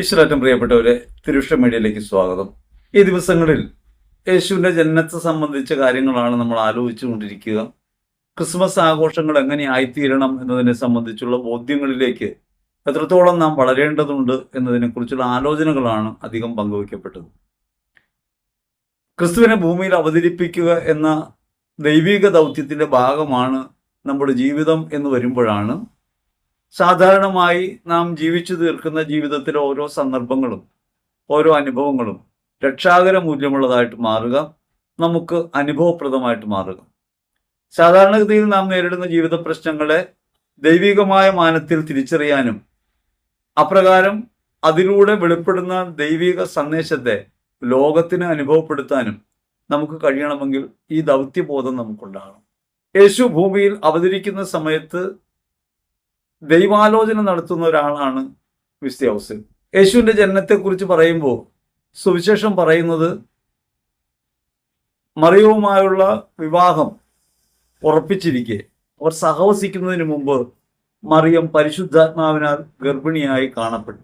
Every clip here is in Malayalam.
ഈശ്വരറ്റം പ്രിയപ്പെട്ടവരെ തിരുഷ മീഡിയയിലേക്ക് സ്വാഗതം. ഈ ദിവസങ്ങളിൽ യേശുവിന്റെ ജനനത്തെ സംബന്ധിച്ച കാര്യങ്ങളാണ് നമ്മൾ ആലോചിച്ചുകൊണ്ടിരിക്കുക. ക്രിസ്മസ് ആഘോഷങ്ങൾ എങ്ങനെ ആയിത്തീരണം എന്നതിനെ സംബന്ധിച്ചുള്ള ബോധ്യങ്ങളിലേക്ക് എത്രത്തോളം നാം വളരേണ്ടതുണ്ട് എന്നതിനെക്കുറിച്ചുള്ള ആലോചനകളാണ് അധികം പങ്കുവയ്ക്കപ്പെട്ടത്. ക്രിസ്തുവിനെ ഭൂമിയിൽ അവതരിപ്പിക്കുക എന്ന ദൈവിക ദൗത്യത്തിന്റെ ഭാഗമാണ് നമ്മുടെ ജീവിതം എന്ന് വരുമ്പോഴാണ് സാധാരണമായി നാം ജീവിച്ചു തീർക്കുന്ന ജീവിതത്തിലെ ഓരോ സന്ദർഭങ്ങളും ഓരോ അനുഭവങ്ങളും രക്ഷാകര മൂല്യമുള്ളതായിട്ട് മാറുക നമുക്ക് അനുഭവപ്രദമായിട്ട് മാറുക. സാധാരണഗതിയിൽ നാം നേരിടുന്ന ജീവിത പ്രശ്നങ്ങളെ ദൈവികമായ മാനത്തിൽ തിരിച്ചറിയാനും അപ്രകാരം അതിലൂടെ വെളിപ്പെടുന്ന ദൈവിക സന്ദേശത്തെ ലോകത്തിന് അനുഭവപ്പെടുത്താനും നമുക്ക് കഴിയണമെങ്കിൽ ഈ ദൗത്യബോധം നമുക്കുണ്ടാകണം. യേശു ഭൂമിയിൽ അവതരിക്കുന്ന സമയത്ത് ദൈവാലോചന നടത്തുന്ന ഒരാളാണ് വിസ്ത്യാവസ് യേശുവിന്റെ ജനനത്തെക്കുറിച്ച് പറയുമ്പോൾ സുവിശേഷം പറയുന്നത് മറിയവുമായുള്ള വിവാഹം ഉറപ്പിച്ചിരിക്കെ. അവർ സഹവസിക്കുന്നതിന് മുമ്പ് മറിയം പരിശുദ്ധാത്മാവിനാൽ ഗർഭിണിയായി കാണപ്പെട്ടു.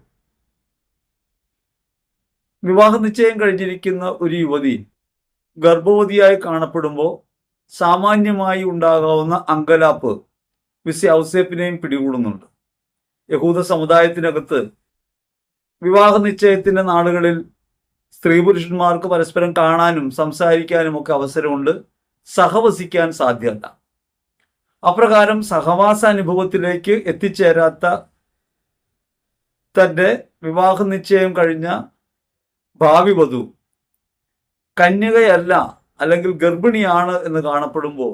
വിവാഹ നിശ്ചയം കഴിഞ്ഞിരിക്കുന്ന ഒരു യുവതി ഗർഭവതിയായി കാണപ്പെടുമ്പോൾ സാമാന്യമായി ഉണ്ടാകാവുന്ന അങ്കലാപ്പ് വിസി ഔസേപ്പിനെയും പിടികൂടുന്നുണ്ട്. യഹൂദ സമുദായത്തിനകത്ത് വിവാഹ നിശ്ചയത്തിന്റെ നാളുകളിൽ സ്ത്രീ പുരുഷന്മാർക്ക് പരസ്പരം കാണാനും സംസാരിക്കാനും ഒക്കെ അവസരമുണ്ട്. സഹവസിക്കാൻ സാധ്യത. അപ്രകാരം സഹവാസ അനുഭവത്തിലേക്ക് എത്തിച്ചേരാത്ത തന്റെ വിവാഹ നിശ്ചയം കഴിഞ്ഞ ഭാവി വധു കന്യകയല്ല അല്ലെങ്കിൽ ഗർഭിണിയാണ് എന്ന് കാണപ്പെടുമ്പോൾ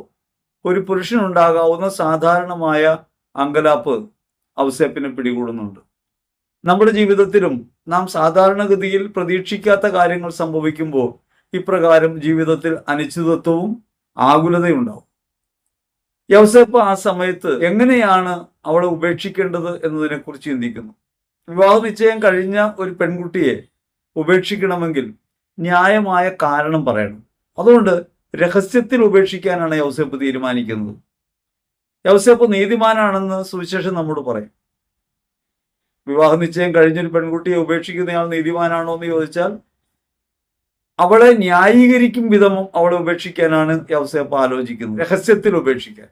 ഒരു പുരുഷനുണ്ടാകാവുന്ന സാധാരണമായ അങ്കലാപ്പ് ഔസേപ്പിനെ പിടികൂടുന്നുണ്ട്. നമ്മുടെ ജീവിതത്തിലും നാം സാധാരണഗതിയിൽ പ്രതീക്ഷിക്കാത്ത കാര്യങ്ങൾ സംഭവിക്കുമ്പോൾ ഇപ്രകാരം ജീവിതത്തിൽ അനിശ്ചിതത്വവും ആകുലതയുണ്ടാവും. യൗസേപ്പ് ആ സമയത്ത് എങ്ങനെയാണ് അവളെ ഉപേക്ഷിക്കേണ്ടത് എന്നതിനെക്കുറിച്ച് ചിന്തിക്കുന്നു. വിവാഹ നിശ്ചയം കഴിഞ്ഞ ഒരു പെൺകുട്ടിയെ ഉപേക്ഷിക്കണമെങ്കിൽ ന്യായമായ കാരണം പറയണം. അതുകൊണ്ട് രഹസ്യത്തിൽ ഉപേക്ഷിക്കാനാണ് യൗസേപ്പ് തീരുമാനിക്കുന്നത്. യൗസേപ്പ് നീതിമാനാണെന്ന് സുവിശേഷം നമ്മോട് പറയും. വിവാഹ നിശ്ചയം കഴിഞ്ഞൊരു പെൺകുട്ടിയെ ഉപേക്ഷിക്കുന്നയാൾ നീതിമാനാണോ എന്ന് ചോദിച്ചാൽ അവളെ ന്യായീകരിക്കും വിധം അവളെ ഉപേക്ഷിക്കാനാണ് യൗസേപ്പ് ആലോചിക്കുന്നത് രഹസ്യത്തിൽ ഉപേക്ഷിക്കാൻ.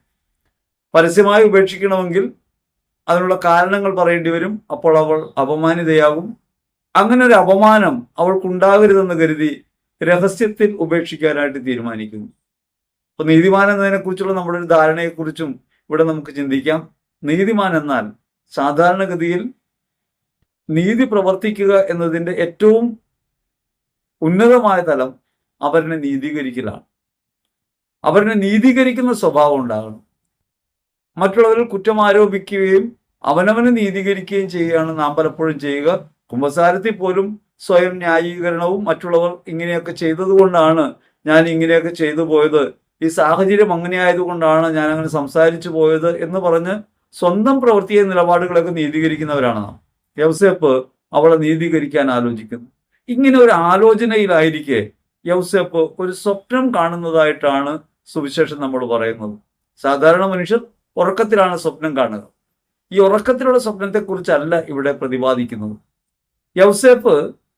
പരസ്യമായി ഉപേക്ഷിക്കണമെങ്കിൽ അതിനുള്ള കാരണങ്ങൾ പറയേണ്ടി വരും അപ്പോൾ അവൾ അപമാനിതയാകും. അങ്ങനെ ഒരു അപമാനം അവൾക്കുണ്ടാകരുതെന്ന് കരുതി രഹസ്യത്തിൽ ഉപേക്ഷിക്കാനായിട്ട് തീരുമാനിക്കുന്നു. അപ്പൊ നീതിമാൻ എന്നതിനെ കുറിച്ചുള്ള നമ്മുടെ ഒരു ധാരണയെക്കുറിച്ചും ഇവിടെ നമുക്ക് ചിന്തിക്കാം. നീതിമാൻ എന്നാൽ സാധാരണഗതിയിൽ നീതി പ്രവർത്തിക്കുക എന്നതിന്റെ ഏറ്റവും ഉന്നതമായ തലം അവരനെ നീതീകരിക്കലാണ്. അവരനെ നീതീകരിക്കുന്ന സ്വഭാവം ഉണ്ടാകണം. മറ്റുള്ളവരിൽ കുറ്റം ആരോപിക്കുകയും അവനവനെ നീതീകരിക്കുകയും ചെയ്യുകയാണ് നാം പലപ്പോഴും ചെയ്യുക. കുംഭസാരത്തിൽ പോലും സ്വയം ന്യായീകരണവും മറ്റുള്ളവർ ഇങ്ങനെയൊക്കെ ചെയ്തതുകൊണ്ടാണ് ഞാൻ ഇങ്ങനെയൊക്കെ ചെയ്തു പോയത്. ഈ സാഹചര്യം അങ്ങനെ ആയതുകൊണ്ടാണ് ഞാൻ അങ്ങനെ സംസാരിച്ചു പോയത് എന്ന് പറഞ്ഞ് സ്വന്തം പ്രവൃത്തിയെ നിലപാടുകളൊക്കെ നീതീകരിക്കുന്നവരാണ് യൗസേപ്പ് അവളെ നീതീകരിക്കാൻ ആലോചിക്കുന്നു. ഇങ്ങനെ ഒരു ആലോചനയിലായിരിക്കെ യൗസേപ്പ് ഒരു സ്വപ്നം കാണുന്നതായിട്ടാണ് സുവിശേഷം നമ്മൾ പറയുന്നത്. സാധാരണ മനുഷ്യർ ഉറക്കത്തിലാണ് സ്വപ്നം കാണുക. ഈ ഉറക്കത്തിലുള്ള സ്വപ്നത്തെക്കുറിച്ചല്ല ഇവിടെ പ്രതിപാദിക്കുന്നത്. യൗസേപ്പ്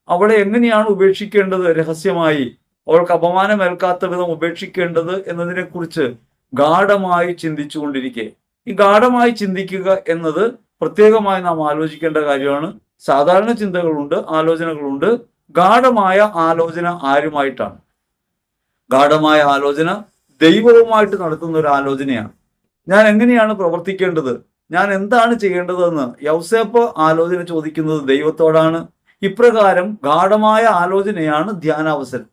അവളെ എങ്ങനെയാണ് ഉപേക്ഷിക്കേണ്ടത് രഹസ്യമായി? അവൾക്ക് അപമാനമേൽക്കാത്ത വിധം ഉപേക്ഷിക്കേണ്ടത് എന്നതിനെക്കുറിച്ച് ഗാഠമായി ചിന്തിച്ചുകൊണ്ടിരിക്കെ. ഈ ഗാഠമായി ചിന്തിക്കുക എന്നത് പ്രത്യേകമായി നാം ആലോചിക്കേണ്ട കാര്യമാണ്. സാധാരണ ചിന്തകളുണ്ട് ആലോചനകളുണ്ട്. ഗാഠമായ ആലോചന ആരുമായിട്ടാണ്? ഗാഠമായ ആലോചന ദൈവവുമായിട്ട് നടത്തുന്ന ഒരു ആലോചനയാണ്. ഞാൻ എങ്ങനെയാണ് പ്രവർത്തിക്കേണ്ടത്? ഞാൻ എന്താണ് ചെയ്യേണ്ടതെന്ന് യൗസേപ്പ് ആലോചന ചോദിക്കുന്നത് ദൈവത്തോടാണ്. ഇപ്രകാരം ഗാഠമായ ആലോചനയാണ് ധ്യാനാവസരം.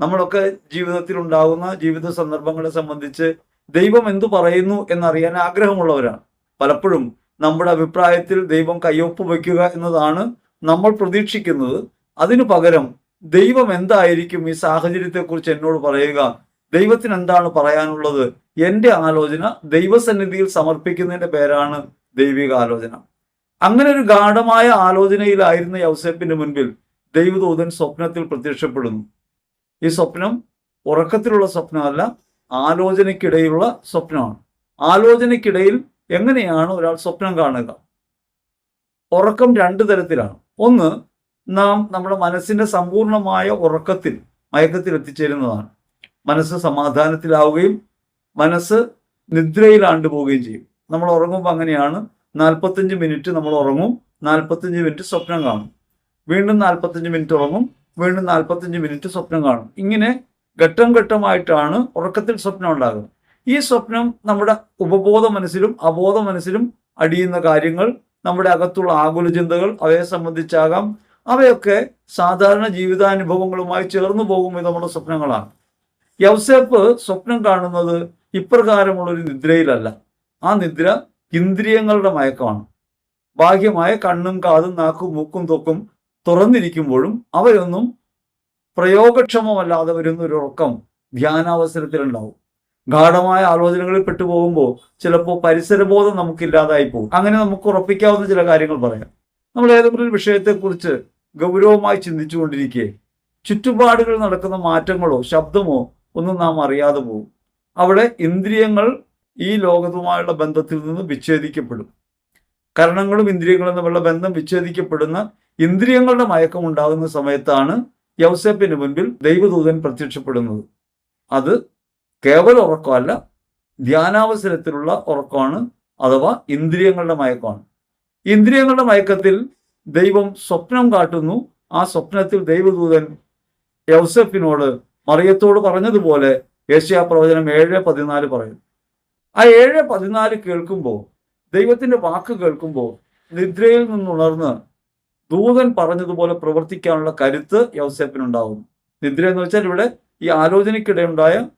നമ്മളൊക്കെ ജീവിതത്തിൽ ഉണ്ടാകുന്ന ജീവിത സന്ദർഭങ്ങളെ സംബന്ധിച്ച് ദൈവം എന്തു പറയുന്നു എന്നറിയാൻ ആഗ്രഹമുള്ളവരാണ്. പലപ്പോഴും നമ്മുടെ അഭിപ്രായത്തിൽ ദൈവം കയ്യൊപ്പ് വയ്ക്കുക എന്നതാണ് നമ്മൾ പ്രതീക്ഷിക്കുന്നത്. അതിനു പകരം ദൈവം എന്തായിരിക്കും ഈ സാഹചര്യത്തെക്കുറിച്ച് എന്നോട് പറയുക. ദൈവത്തിന് എന്താണ് പറയാനുള്ളത്? എന്റെ ആലോചന ദൈവസന്നിധിയിൽ സമർപ്പിക്കുന്നതിന്റെ പേരാണ് ദൈവിക ആലോചന അങ്ങനെ ഒരു ഗാഠമായ ആലോചനയിലായിരുന്ന യൗസേപ്പിന്റെ മുൻപിൽ ദൈവദൂതൻ സ്വപ്നത്തിൽ പ്രത്യക്ഷപ്പെടുന്നു. ഈ സ്വപ്നം ഉറക്കത്തിലുള്ള സ്വപ്നമല്ല ആലോചനയ്ക്കിടയിലുള്ള സ്വപ്നമാണ്. ആലോചനയ്ക്കിടയിൽ എങ്ങനെയാണ് ഒരാൾ സ്വപ്നം കാണുക? ഉറക്കം രണ്ട് തരത്തിലാണ്. ഒന്ന് നാം നമ്മുടെ മനസ്സിന്റെ സമ്പൂർണമായ ഉറക്കത്തിൽ മയക്കത്തിൽ എത്തിച്ചേരുന്നതാണ്. മനസ്സ് സമാധാനത്തിലാവുകയും മനസ്സ് നിദ്രയിലാണ്ട് പോവുകയും ചെയ്യും. നമ്മൾ ഉറങ്ങുമ്പോൾ അങ്ങനെയാണ് നാൽപ്പത്തഞ്ച് മിനിറ്റ് നമ്മൾ ഉറങ്ങും നാൽപ്പത്തഞ്ച് മിനിറ്റ് സ്വപ്നം കാണും. വീണ്ടും നാൽപ്പത്തഞ്ച് മിനിറ്റ് ഉറങ്ങും വീണ്ടും നാൽപ്പത്തഞ്ച് മിനിറ്റ് സ്വപ്നം കാണും. ഇങ്ങനെ ഘട്ടം ഘട്ടമായിട്ടാണ് ഉറക്കത്തിൽ സ്വപ്നം ഉണ്ടാകുന്നത്. ഈ സ്വപ്നം നമ്മുടെ ഉപബോധ മനസ്സിലും അബോധ മനസ്സിലും അടിയുന്ന കാര്യങ്ങൾ നമ്മുടെ അകത്തുള്ള ആകുല ചിന്തകൾ അവയെ സംബന്ധിച്ചാകാം അവയൊക്കെ സാധാരണ ജീവിതാനുഭവങ്ങളുമായി ചേർന്നു പോകും നമ്മുടെ സ്വപ്നങ്ങളാണ്. യവസേപ്പ് സ്വപ്നം കാണുന്നത് ഇപ്രകാരമുള്ളൊരു നിദ്രയിലല്ല. ആ നിദ്ര ഇന്ദ്രിയങ്ങളുടെ മയക്കമാണ്. ബാഹ്യമായ കണ്ണും കാതും നാക്കും മൂക്കും തൊക്കും തുറന്നിരിക്കുമ്പോഴും അവരൊന്നും പ്രയോഗക്ഷമമല്ലാതെ വരുന്ന ഒരു ഉറക്കം ധ്യാനാവസരത്തിലുണ്ടാവും. ഗാഠമായ ആലോചനകളിൽ പെട്ടുപോകുമ്പോൾ ചിലപ്പോൾ പരിസരബോധം നമുക്കില്ലാതായി പോകും അങ്ങനെ നമുക്ക് ഉറപ്പിക്കാവുന്ന ചില കാര്യങ്ങൾ പറയാം. നമ്മൾ ഏതെങ്കിലും ഒരു വിഷയത്തെക്കുറിച്ച് ഗൗരവമായി ചിന്തിച്ചുകൊണ്ടിരിക്കെ ചുറ്റുപാടുകളിൽ നടക്കുന്ന മാറ്റങ്ങളോ ശബ്ദമോ ഒന്നും നാം അറിയാതെ പോകും. അവിടെ ഇന്ദ്രിയങ്ങൾ ഈ ലോകവുമായുള്ള ബന്ധത്തിൽ നിന്ന് വിച്ഛേദിക്കപ്പെടും. കരണങ്ങളും ഇന്ദ്രിയങ്ങളും തമ്മിലുള്ള ബന്ധം വിച്ഛേദിക്കപ്പെടുന്ന ഇന്ദ്രിയങ്ങളുടെ മയക്കം ഉണ്ടാകുന്ന സമയത്താണ് യൗസേപ്പിന് മുൻപിൽ ദൈവദൂതൻ പ്രത്യക്ഷപ്പെടുന്നത്. അത് കേവല ഉറക്കമല്ല ധ്യാനാവസരത്തിലുള്ള ഉറക്കമാണ് അഥവാ ഇന്ദ്രിയങ്ങളുടെ മയക്കമാണ്. ഇന്ദ്രിയങ്ങളുടെ മയക്കത്തിൽ ദൈവം സ്വപ്നം കാട്ടുന്നു. ആ സ്വപ്നത്തിൽ ദൈവദൂതൻ യൗസഫിനോട് മറിയത്തോട് പറഞ്ഞതുപോലെ ഏഷ്യാ പ്രവചനം ഏഴ് പതിനാല് പറയുന്നു. ആ ഏഴ് പതിനാല് കേൾക്കുമ്പോൾ ദൈവത്തിന്റെ വാക്ക് കേൾക്കുമ്പോൾ നിദ്രയിൽ നിന്നുണർന്ന് ദൂതൻ പറഞ്ഞതുപോലെ പ്രവർത്തിക്കാനുള്ള കരുത്ത് യൗസേപ്പിനുണ്ടാവും നിദ്ര എന്ന് വെച്ചാൽ ഇവിടെ ഈ ആലോചനയ്ക്കിടെയുണ്ടായ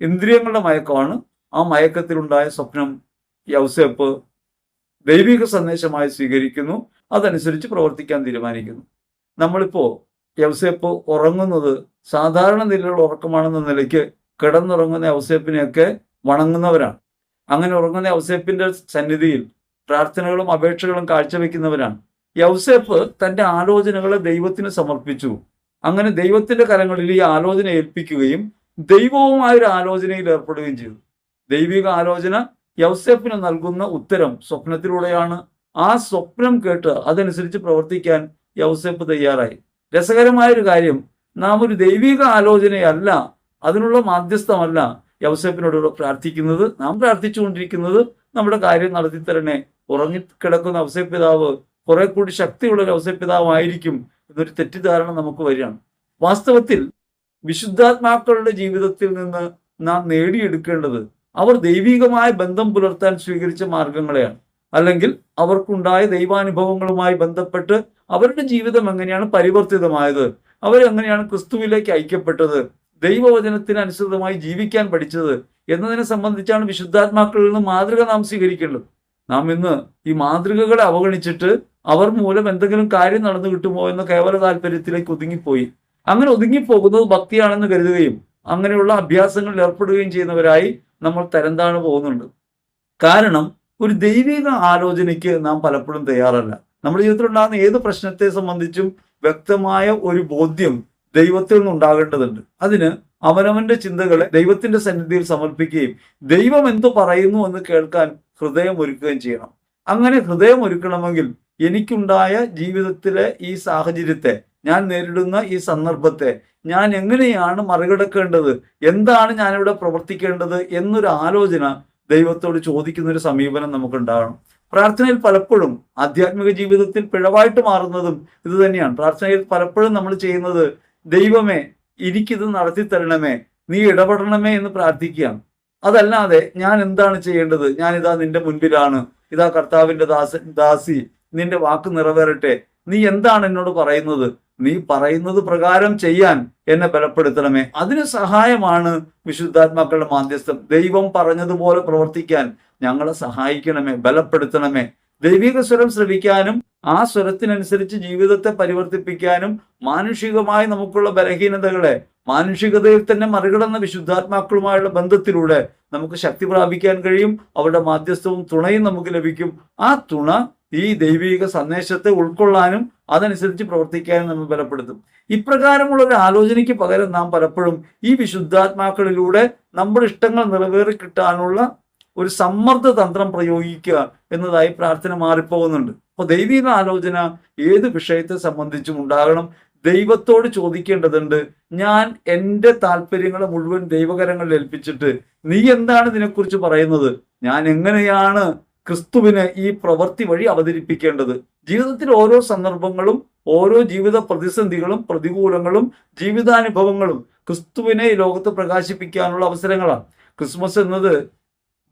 ഇന്ദ്രിയങ്ങളുടെ മയക്കമാണ്. ആ മയക്കത്തിലുണ്ടായ സ്വപ്നം യൗസേപ്പ് ദൈവിക സന്ദേശമായി സ്വീകരിക്കുന്നു. അതനുസരിച്ച് പ്രവർത്തിക്കാൻ തീരുമാനിക്കുന്നു. നമ്മളിപ്പോ യൗസേപ്പ് ഉറങ്ങുന്നത് സാധാരണ നിലയിലുള്ള ഉറക്കമാണെന്ന നിലയ്ക്ക് കിടന്നുറങ്ങുന്ന യൗസേപ്പിനെയൊക്കെ വണങ്ങുന്നവരാണ്. അങ്ങനെ ഉറങ്ങുന്ന യൗസേപ്പിന്റെ സന്നിധിയിൽ പ്രാർത്ഥനകളും അപേക്ഷകളും കാഴ്ചവെക്കുന്നവരാണ്. യൗസേപ്പ് തന്റെ ആലോചനകളെ ദൈവത്തിന് സമർപ്പിച്ചു. അങ്ങനെ ദൈവത്തിന്റെ കരങ്ങളിൽ ഈ ആലോചന ഏൽപ്പിക്കുകയും ദൈവവുമായ ഒരു ആലോചനയിൽ ഏർപ്പെടുകയും ചെയ്തു. ദൈവിക ആലോചന യൗസേപ്പിന് നൽകുന്ന ഉത്തരം സ്വപ്നത്തിലൂടെയാണ്. ആ സ്വപ്നം കേട്ട് അതനുസരിച്ച് പ്രവർത്തിക്കാൻ യൗസേപ്പ് തയ്യാറായി. രസകരമായ ഒരു കാര്യം നാം ഒരു ദൈവിക ആലോചനയല്ല അതിനുള്ള മാധ്യസ്ഥമല്ല യൗസേപ്പിനോട് പ്രാർത്ഥിക്കുന്നത് നാം പ്രാർത്ഥിച്ചുകൊണ്ടിരിക്കുന്നത് നമ്മുടെ കാര്യം നടത്തി തരണേ ഉറങ്ങിക്കിടക്കുന്ന ഔസേപ്പ് പിതാവ് കുറെ കൂടി ശക്തിയുള്ള ഒരു ഔസേപ്പ് പിതാവായിരിക്കും എന്നൊരു തെറ്റിദ്ധാരണ നമുക്ക് വരികയാണ്. വാസ്തവത്തിൽ വിശുദ്ധാത്മാക്കളുടെ ജീവിതത്തിൽ നിന്ന് നാം നേടിയെടുക്കേണ്ടത് അവർ ദൈവികമായ ബന്ധം പുലർത്താൻ സ്വീകരിച്ച മാർഗങ്ങളെയാണ്. അല്ലെങ്കിൽ അവർക്കുണ്ടായ ദൈവാനുഭവങ്ങളുമായി ബന്ധപ്പെട്ട് അവരുടെ ജീവിതം എങ്ങനെയാണ് പരിവർത്തിതമായത്? അവരെങ്ങനെയാണ് ക്രിസ്തുവിലേക്ക് ഐക്യപ്പെട്ടത്? ദൈവവചനത്തിന് അനുസൃതമായി ജീവിക്കാൻ പഠിച്ചത് എന്നതിനെ സംബന്ധിച്ചാണ് വിശുദ്ധാത്മാക്കളിൽ നിന്ന് മാതൃക നാം സ്വീകരിക്കേണ്ടത്. നാം ഇന്ന് ഈ മാതൃകകളെ അവഗണിച്ചിട്ട് അവർ മൂലം എന്തെങ്കിലും കാര്യം നടന്നു കിട്ടുമോ എന്ന കേവല താല്പര്യത്തിലേക്ക് ഒതുങ്ങിപ്പോയി. അങ്ങനെ ഒതുങ്ങിപ്പോകുന്നത് ഭക്തിയാണെന്ന് കരുതുകയും അങ്ങനെയുള്ള അഭ്യാസങ്ങളിൽ ഏർപ്പെടുകയും ചെയ്യുന്നവരായി നമ്മൾ തരംതാണ് പോകുന്നുണ്ട്. കാരണം ഒരു ദൈവിക ആലോചനയ്ക്ക് നാം പലപ്പോഴും തയ്യാറല്ല. നമ്മുടെ ജീവിതത്തിലുണ്ടാകുന്ന ഏത് പ്രശ്നത്തെ സംബന്ധിച്ചും വ്യക്തമായ ഒരു ബോധ്യം ദൈവത്തിൽ നിന്നുണ്ടാകേണ്ടതുണ്ട്. അതിന് അവനവന്റെ ചിന്തകളെ ദൈവത്തിന്റെ സന്നിധിയിൽ സമർപ്പിക്കുകയും ദൈവം എന്തു പറയുന്നു എന്ന് കേൾക്കാൻ ഹൃദയം ഒരുക്കുകയും ചെയ്യണം. അങ്ങനെ ഹൃദയം ഒരുക്കണമെങ്കിൽ എനിക്കുണ്ടായ ജീവിതത്തിലെ ഈ സാഹചര്യത്തെ ഞാൻ നേരിടുന്ന ഈ സന്ദർഭത്തെ ഞാൻ എങ്ങനെയാണ് മറികടക്കേണ്ടത് എന്താണ് ഞാനിവിടെ പ്രവർത്തിക്കേണ്ടത് എന്നൊരു ആലോചന ദൈവത്തോട് ചോദിക്കുന്ന ഒരു സമീപനം നമുക്കുണ്ടാകണം. പ്രാർത്ഥനയിൽ പലപ്പോഴും ആധ്യാത്മിക ജീവിതത്തിൽ പിഴവായിട്ട് മാറുന്നതും ഇത് തന്നെയാണ് പ്രാർത്ഥനയിൽ പലപ്പോഴും നമ്മൾ ചെയ്യുന്നത് ദൈവമേ എനിക്കിത് നടത്തി തരണമേ നീ ഇടപെടണമേ എന്ന് പ്രാർത്ഥിക്കുകയാണ് അതല്ലാതെ ഞാൻ എന്താണ് ചെയ്യേണ്ടത്? ഞാൻ ഇതാ നിന്റെ മുൻപിലാണ്. ഇതാ കർത്താവിന്റെ ദാസ ദാസി നിന്റെ വാക്ക് നിറവേറട്ടെ. നീ എന്താണ് എന്നോട് പറയുന്നത്? നീ പറയുന്നത് പ്രകാരം ചെയ്യാൻ എന്നെ ബലപ്പെടുത്തണമേ. അതിന് സഹായമാണ് വിശുദ്ധാത്മാക്കളുടെ മാധ്യസ്ഥം. ദൈവം പറഞ്ഞതുപോലെ പ്രവർത്തിക്കാൻ ഞങ്ങളെ സഹായിക്കണമേ ബലപ്പെടുത്തണമേ. ദൈവിക സ്വരം ശ്രവിക്കാനും ആ സ്വരത്തിനനുസരിച്ച് ജീവിതത്തെ പരിവർത്തിപ്പിക്കാനും മാനുഷികമായി നമുക്കുള്ള ബലഹീനതകളെ മാനുഷികതയിൽ തന്നെ മറികടന്ന വിശുദ്ധാത്മാക്കളുമായുള്ള ബന്ധത്തിലൂടെ നമുക്ക് ശക്തി പ്രാപിക്കാൻ കഴിയും അവരുടെ മാധ്യസ്ഥവും തുണയും നമുക്ക് ലഭിക്കും. ആ തുണ ഈ ദൈവിക സന്ദേശത്തെ ഉൾക്കൊള്ളാനും അതനുസരിച്ച് പ്രവർത്തിക്കാനും നമ്മൾ ബലപ്പെടുത്തും. ഇപ്രകാരമുള്ള ഒരു ആലോചനയ്ക്ക് പകരം നാം പലപ്പോഴും ഈ വിശുദ്ധാത്മാക്കളിലൂടെ നമ്മുടെ ഇഷ്ടങ്ങൾ നിറവേറി കിട്ടാനുള്ള ഒരു സമ്മർദ്ദ തന്ത്രം പ്രയോഗിക്കുക എന്നതായി പ്രാർത്ഥന മാറിപ്പോകുന്നുണ്ട്. അപ്പൊ ദൈവിക ആലോചന ഏത് വിഷയത്തെ സംബന്ധിച്ചും ഉണ്ടാകണം. ദൈവത്തോട് ചോദിക്കേണ്ടതുണ്ട് ഞാൻ എന്റെ താല്പര്യങ്ങളെ മുഴുവൻ ദൈവകരങ്ങളിൽ ഏൽപ്പിച്ചിട്ട് നീ എന്താണ് ഇതിനെക്കുറിച്ച് പറയുന്നത്? ഞാൻ എങ്ങനെയാണ് ക്രിസ്തുവിനെ ഈ പ്രവൃത്തി വഴി അവതരിപ്പിക്കേണ്ടത്? ജീവിതത്തിൽ ഓരോ സന്ദർഭങ്ങളും ഓരോ ജീവിത പ്രതിസന്ധികളും പ്രതികൂലങ്ങളും ജീവിതാനുഭവങ്ങളും ക്രിസ്തുവിനെ ഈ ലോകത്ത് പ്രകാശിപ്പിക്കാനുള്ള അവസരങ്ങളാണ്. ക്രിസ്മസ് എന്നത്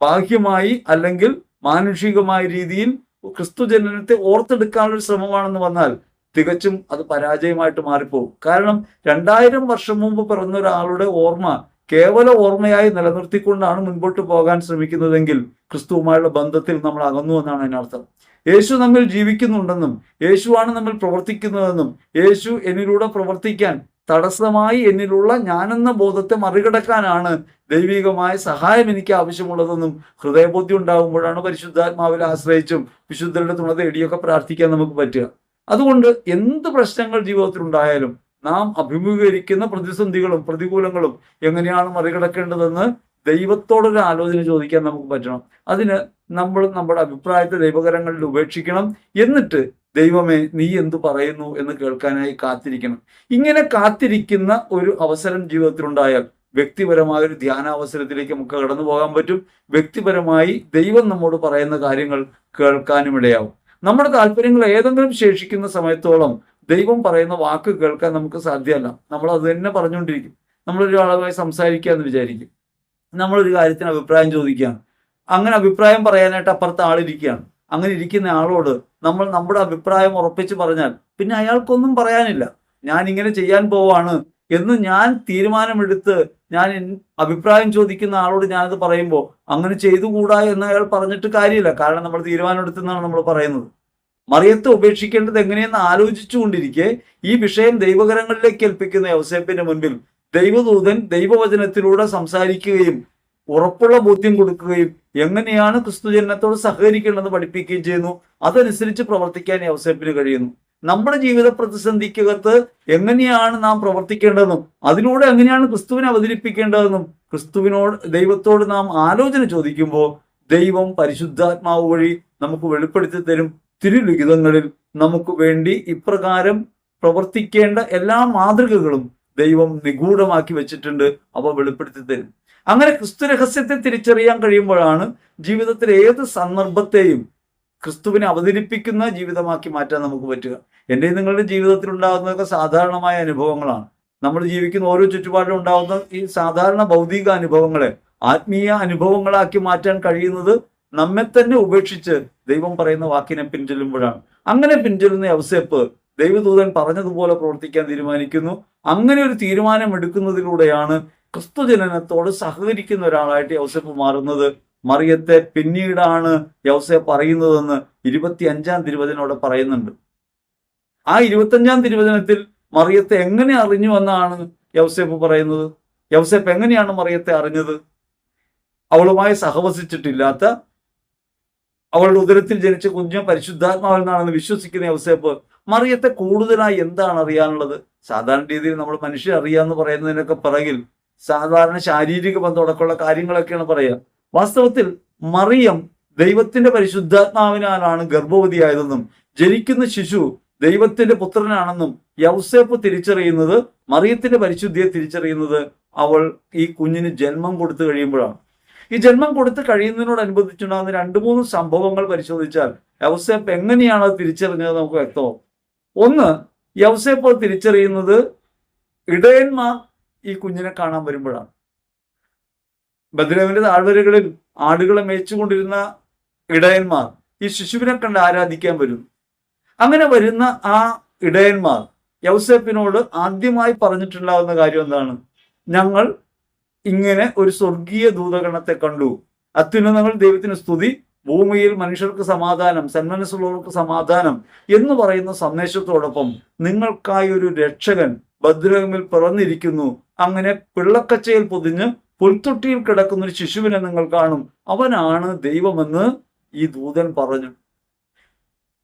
ബാഹ്യമായി അല്ലെങ്കിൽ മാനുഷികമായ രീതിയിൽ ക്രിസ്തു ജനനത്തെ ഓർത്തെടുക്കാനുള്ള ശ്രമമാണെന്ന് വന്നാൽ തികച്ചും അത് പരാജയമായിട്ട് മാറിപ്പോകും. കാരണം രണ്ടായിരം വർഷം മുമ്പ് പിറന്ന ഒരാളുടെ ഓർമ്മ കേവല ഓർമ്മയായി നിലനിർത്തിക്കൊണ്ടാണ് മുൻപോട്ട് പോകാൻ ശ്രമിക്കുന്നതെങ്കിൽ ക്രിസ്തുവുമായുള്ള ബന്ധത്തിൽ നമ്മൾ അകന്നു എന്നാണ് അതിനർത്ഥം. യേശു നമ്മൾ ജീവിക്കുന്നുണ്ടെന്നും യേശുവാണ് നമ്മൾ പ്രവർത്തിക്കുന്നതെന്നും യേശു എന്നിലൂടെ പ്രവർത്തിക്കാൻ തടസ്സമായി എന്നിലുള്ള ഞാനെന്ന ബോധത്തെ മറികടക്കാനാണ് ദൈവികമായ സഹായം എനിക്ക് ആവശ്യമുള്ളതെന്നും ഹൃദയബോധ്യം ഉണ്ടാകുമ്പോഴാണ് പരിശുദ്ധാത്മാവിൽ ആശ്രയിച്ചും വിശുദ്ധരുടെ തുണ തേടിയൊക്കെ പ്രാർത്ഥിക്കാൻ നമുക്ക് പറ്റുക. അതുകൊണ്ട് എന്ത് പ്രശ്നങ്ങൾ ജീവിതത്തിൽ ഉണ്ടായാലും നാം അഭിമുഖീകരിക്കുന്ന പ്രതിസന്ധികളും പ്രതികൂലങ്ങളും എങ്ങനെയാണ് മറികടക്കേണ്ടതെന്ന് ദൈവത്തോടൊരു ആലോചന ചോദിക്കാൻ നമുക്ക് പറ്റണം. അതിന് നമ്മൾ നമ്മുടെ അഭിപ്രായത്തെ ദൈവകരങ്ങളിൽ ഉപേക്ഷിക്കണം. എന്നിട്ട് ദൈവമേ നീ എന്തു പറയുന്നു എന്ന് കേൾക്കാനായി കാത്തിരിക്കണം. ഇങ്ങനെ കാത്തിരിക്കുന്ന ഒരു അവസരം ജീവിതത്തിലുണ്ടായാൽ വ്യക്തിപരമായ ഒരു ധ്യാനാവസരത്തിലേക്ക് നമുക്ക് കടന്നു പോകാൻ പറ്റും. വ്യക്തിപരമായി ദൈവം നമ്മോട് പറയുന്ന കാര്യങ്ങൾ കേൾക്കാനും ഇടയാവും. നമ്മുടെ താല്പര്യങ്ങൾ ഏതെങ്കിലും ശേഷിക്കുന്ന സമയത്തോളം ദൈവം പറയുന്ന വാക്ക് കേൾക്കാൻ നമുക്ക് സാധ്യമല്ല. നമ്മൾ അത് തന്നെ പറഞ്ഞുകൊണ്ടിരിക്കും. നമ്മളൊരാളുമായി സംസാരിക്കുക എന്ന് വിചാരിക്കും. നമ്മളൊരു കാര്യത്തിന് അഭിപ്രായം ചോദിക്കുകയാണ്. അങ്ങനെ അഭിപ്രായം പറയാനായിട്ട് അപ്പുറത്ത് ആളിരിക്കുകയാണ്. അങ്ങനെ ഇരിക്കുന്ന ആളോട് നമ്മൾ നമ്മുടെ അഭിപ്രായം ഉറപ്പിച്ച് പറഞ്ഞാൽ പിന്നെ അയാൾക്കൊന്നും പറയാനില്ല. ഞാൻ ഇങ്ങനെ ചെയ്യാൻ പോവാണ് എന്ന് ഞാൻ തീരുമാനമെടുത്ത് ഞാൻ അഭിപ്രായം ചോദിക്കുന്ന ആളോട് ഞാനത് പറയുമ്പോൾ അങ്ങനെ ചെയ്തുകൂടാ എന്ന് അയാൾ പറഞ്ഞിട്ട് കാര്യമില്ല. കാരണം നമ്മൾ തീരുമാനമെടുത്തെന്നാണ് നമ്മൾ പറയുന്നത്. മറിയത്തെ ഉപേക്ഷിക്കേണ്ടത് എങ്ങനെയെന്ന് ആലോചിച്ചുകൊണ്ടിരിക്കെ ഈ വിഷയം ദൈവകരങ്ങളിലേക്ക് ഏൽപ്പിക്കുന്ന യൗസേപ്പിന്റെ മുൻപിൽ ദൈവദൂതൻ ദൈവവചനത്തിലൂടെ സംസാരിക്കുകയും ഉറപ്പുള്ള ബോധ്യം കൊടുക്കുകയും എങ്ങനെയാണ് ക്രിസ്തുജനത്തോട് സഹകരിക്കേണ്ടതെന്ന് പഠിപ്പിക്കുകയും ചെയ്യുന്നു. അതനുസരിച്ച് പ്രവർത്തിക്കാൻ യൗസേപ്പിന് കഴിയുന്നു. നമ്മുടെ ജീവിത പ്രതിസന്ധിക്കകത്ത് എങ്ങനെയാണ് നാം പ്രവർത്തിക്കേണ്ടതെന്നും അതിലൂടെ എങ്ങനെയാണ് ക്രിസ്തുവിനെ അവതരിപ്പിക്കേണ്ടതെന്നും ക്രിസ്തുവിനോട് ദൈവത്തോട് നാം ആലോചന ചോദിക്കുമ്പോൾ ദൈവം പരിശുദ്ധാത്മാവ് വഴി നമുക്ക് വെളിപ്പെടുത്തി തരും തിരുലിഖിതങ്ങളിൽ നമുക്ക് വേണ്ടി ഇപ്രകാരം പ്രവർത്തിക്കേണ്ട എല്ലാ മാതൃകകളും ദൈവം നിഗൂഢമാക്കി വെച്ചിട്ടുണ്ട്. അവ വെളിപ്പെടുത്തി തരും. അങ്ങനെ ക്രിസ്തു രഹസ്യത്തെ തിരിച്ചറിയാൻ കഴിയുമ്പോഴാണ് ജീവിതത്തിലെ ഏത് സന്ദർഭത്തെയും ക്രിസ്തുവിനെ അവതരിപ്പിക്കുന്ന ജീവിതമാക്കി മാറ്റാൻ നമുക്ക് പറ്റുക. എന്റെ നിങ്ങളുടെ ജീവിതത്തിൽ ഉണ്ടാകുന്നതൊക്കെ സാധാരണമായ അനുഭവങ്ങളാണ്. നമ്മൾ ജീവിക്കുന്ന ഓരോ ചുറ്റുപാടിലും ഉണ്ടാകുന്ന ഈ സാധാരണ ഭൗതിക അനുഭവങ്ങളെ ആത്മീയ അനുഭവങ്ങളാക്കി മാറ്റാൻ കഴിയുന്നത് നമ്മെ തന്നെ ഉപേക്ഷിച്ച് ദൈവം പറയുന്ന വാക്കിനെ പിൻചൊല്ലുമ്പോഴാണ്. അങ്ങനെ പിൻചൊല്ലുന്ന യവസേപ്പ് ദൈവദൂതൻ പറഞ്ഞതുപോലെ പ്രവർത്തിക്കാൻ തീരുമാനിക്കുന്നു. അങ്ങനെ ഒരു തീരുമാനം എടുക്കുന്നതിലൂടെയാണ് ക്രിസ്തുജനനത്തോട് സഹകരിക്കുന്ന ഒരാളായിട്ട് യൗസഫ് മാറുന്നത് മറിയത്തെ പിന്നീടാണ് യൗസഫ് പറയുന്നതെന്ന് ഇരുപത്തി അഞ്ചാം തിരുവചനോടെ പറയുന്നുണ്ട്. ആ ഇരുപത്തഞ്ചാം തിരുവചനത്തിൽ മറിയത്തെ എങ്ങനെ അറിഞ്ഞു എന്നാണ് യൗസേപ്പ് പറയുന്നത്? യൗസേപ്പ് എങ്ങനെയാണ് മറിയത്തെ അറിഞ്ഞത്? അവളുമായി സഹവസിച്ചിട്ടില്ലാത്ത അവളുടെ ഉദരത്തിൽ ജനിച്ച കുഞ്ഞ് പരിശുദ്ധാത്മാവിൽ നിന്നാണെന്ന് വിശ്വസിക്കുന്ന യൗസേപ്പ് മറിയത്തെ കൂടുതലായി എന്താണ് അറിയാനുള്ളത്? സാധാരണ രീതിയിൽ നമ്മൾ മനുഷ്യർ അറിയാന്ന് പറയുന്നതിനൊക്കെ പിറകിൽ സാധാരണ ശാരീരിക ബന്ധമടക്കമുള്ള കാര്യങ്ങളൊക്കെയാണ് പറയുക. വാസ്തവത്തിൽ മറിയം ദൈവത്തിന്റെ പരിശുദ്ധാത്മാവിനാലാണ് ഗർഭവതിയായതെന്നും ജനിക്കുന്ന ശിശു ദൈവത്തിന്റെ പുത്രനാണെന്നും യൗസേപ്പ് തിരിച്ചറിയുന്നത് മറിയത്തിന്റെ പരിശുദ്ധിയെ തിരിച്ചറിയുന്നത് അവൾ ഈ കുഞ്ഞിന് ജന്മം കൊടുത്തു കഴിയുമ്പോഴാണ്. ഈ ജന്മം കൊടുത്ത് കഴിയുന്നതിനോടനുബന്ധിച്ചുണ്ടാകുന്ന രണ്ട് മൂന്ന് സംഭവങ്ങൾ പരിശോധിച്ചാൽ യൗസേപ്പ് എങ്ങനെയാണ് അത് തിരിച്ചറിഞ്ഞത് നമുക്ക് വ്യക്തമാവും. ഒന്ന് യൗസേപ്പ് തിരിച്ചറിയുന്നത് ഇടയന്മാർ ഈ കുഞ്ഞിനെ കാണാൻ വരുമ്പോഴാണ്. ബദ്രവിന്റെ താഴ്വരകളിൽ ആടുകളെ മേയിച്ചുകൊണ്ടിരുന്ന ഇടയന്മാർ ഈ ശിശുവിനെ കണ്ട് ആരാധിക്കാൻ വരുന്നു. അങ്ങനെ വരുന്ന ആ ഇടയന്മാർ യൗസേപ്പിനോട് ആദ്യമായി പറഞ്ഞിട്ടുണ്ടാകുന്ന കാര്യം എന്താണ്? ഞങ്ങൾ ഇങ്ങനെ ഒരു സ്വർഗീയ ദൂതഗണത്തെ കണ്ടു. അത്യുന്നതങ്ങൾ ദൈവത്തിന് സ്തുതി. ഭൂമിയിൽ മനുഷ്യർക്ക് സമാധാനം സന്മനസ്സുള്ളവർക്ക് സമാധാനം എന്ന് പറയുന്ന സന്ദേശത്തോടൊപ്പം നിങ്ങൾക്കായി ഒരു രക്ഷകൻ ഭദ്രകമിൽ പിറന്നിരിക്കുന്നു. അങ്ങനെ പിള്ളക്കച്ചയിൽ പൊതിഞ്ഞ് പുൽത്തൊട്ടിയിൽ കിടക്കുന്ന ഒരു ശിശുവിനെ നിങ്ങൾ കാണും. അവനാണ് ദൈവമെന്ന് ഈ ദൂതൻ പറഞ്ഞു.